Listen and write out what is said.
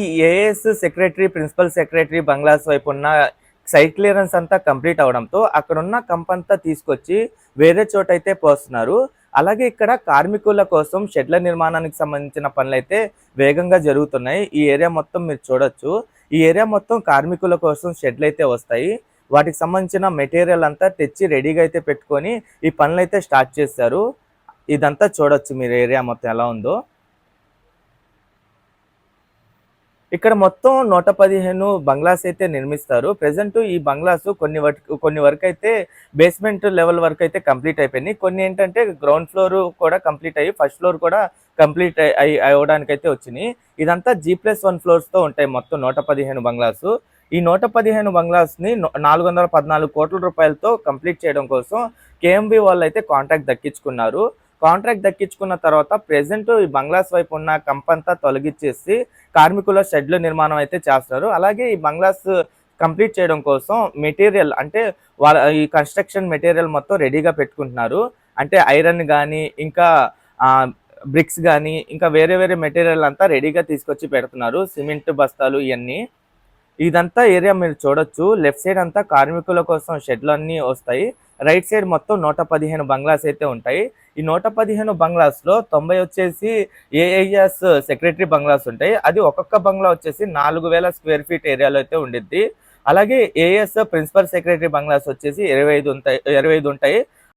ఈ AS secretary principal secretary bungalows వైపు ఉన్న సైట్ క్లియరెన్స్ అంతా కంప్లీట్ అవడంతో అక్కడ ఉన్న కంప్ అంతా తీసుకొచ్చి వేరే చోట అయితే పోస్తున్నారు. అలాగే ఇక్కడ కార్మికుల కోసం షెడ్ల నిర్మాణానికి సంబంధించిన పనులు అయితే వేగంగా జరుగుతున్నాయి. ఈ ఏరియా మొత్తం మీరు చూడొచ్చు. ఈ ఏరియా మొత్తం కార్మికుల కోసం షెడ్లు అయితే వస్తాయి. వాటికి సంబంధించిన మెటీరియల్ అంతా తెచ్చి రెడీగా అయితే పెట్టుకొని ఈ పనులు అయితే స్టార్ట్ చేస్తారు ఇదంతా చూడొచ్చు మీరు ఏరియా మొత్తం ఎలా ఉందో. ఇక్కడ మొత్తం నూట పదిహేను బంగ్లాస్ అయితే నిర్మిస్తారు. ప్రజెంట్ ఈ బంగ్లాస్ కొన్ని వరకు కొన్ని వరకు అయితే బేస్మెంట్ లెవెల్ వరకు అయితే కంప్లీట్ అయిపోయినాయి కొన్ని ఏంటంటే గ్రౌండ్ ఫ్లోర్ కూడా కంప్లీట్ అయ్యి ఫస్ట్ ఫ్లోర్ కూడా కంప్లీట్ అయ్యి అవ్వడానికి అయితే వచ్చినాయి ఇదంతా జీ ప్లస్ వన్ ఫ్లోర్స్తో ఉంటాయి మొత్తం నూట పదిహేను బంగ్లాస్. ఈ నూట పదిహేను బంగ్లాస్ని నాలుగు వందల పద్నాలుగు కోట్ల రూపాయలతో కంప్లీట్ చేయడం కోసం కేఎంబి వాళ్ళు అయితే కాంట్రాక్ట్ దక్కించుకున్నారు. కాంట్రాక్ట్ దక్కించుకున్న తర్వాత ప్రెసెంట్ ఈ బంగ్లాస్ వైపు ఉన్న కంపంతా తొలగించేసి కార్మికుల షెడ్ల నిర్మాణం అయితే చేస్తారు. అలాగే ఈ బంగ్లాస్ కంప్లీట్ చేయడం కోసం మెటీరియల్ అంటే వాళ్ళ ఈ కన్స్ట్రక్షన్ మెటీరియల్ మొత్తం రెడీగా పెట్టుకుంటున్నారు. అంటే ఐరన్ కానీ ఇంకా బ్రిక్స్ కానీ ఇంకా వేరే వేరే మెటీరియల్ అంతా రెడీగా తీసుకొచ్చి పెడుతున్నారు. సిమెంట్ బస్తాలు ఇవన్నీ ఇదంతా ఏరియా మీరు చూడొచ్చు. లెఫ్ట్ సైడ్ అంతా కార్మికుల కోసం షెడ్లు అన్నీ వస్తాయి. రైట్ సైడ్ మొత్తం నూట పదిహేను బంగ్లాస్ అయితే ఉంటాయి. ఈ నూట పదిహేను బంగ్లాస్లో తొంభై వచ్చేసి ఏఐఎస్ సెక్రటరీ బంగ్లాస్ ఉంటాయి. అది ఒక్కొక్క బంగ్లా వచ్చేసి నాలుగు వేల స్క్వేర్ ఫీట్ ఏరియాలో అయితే ఉండిద్ది. అలాగే ఏఎస్ ప్రిన్సిపల్ సెక్రటరీ బంగ్లాస్ వచ్చేసి ఇరవై ఐదు ఉంటాయి ఇరవై ఐదు ఉంటాయి.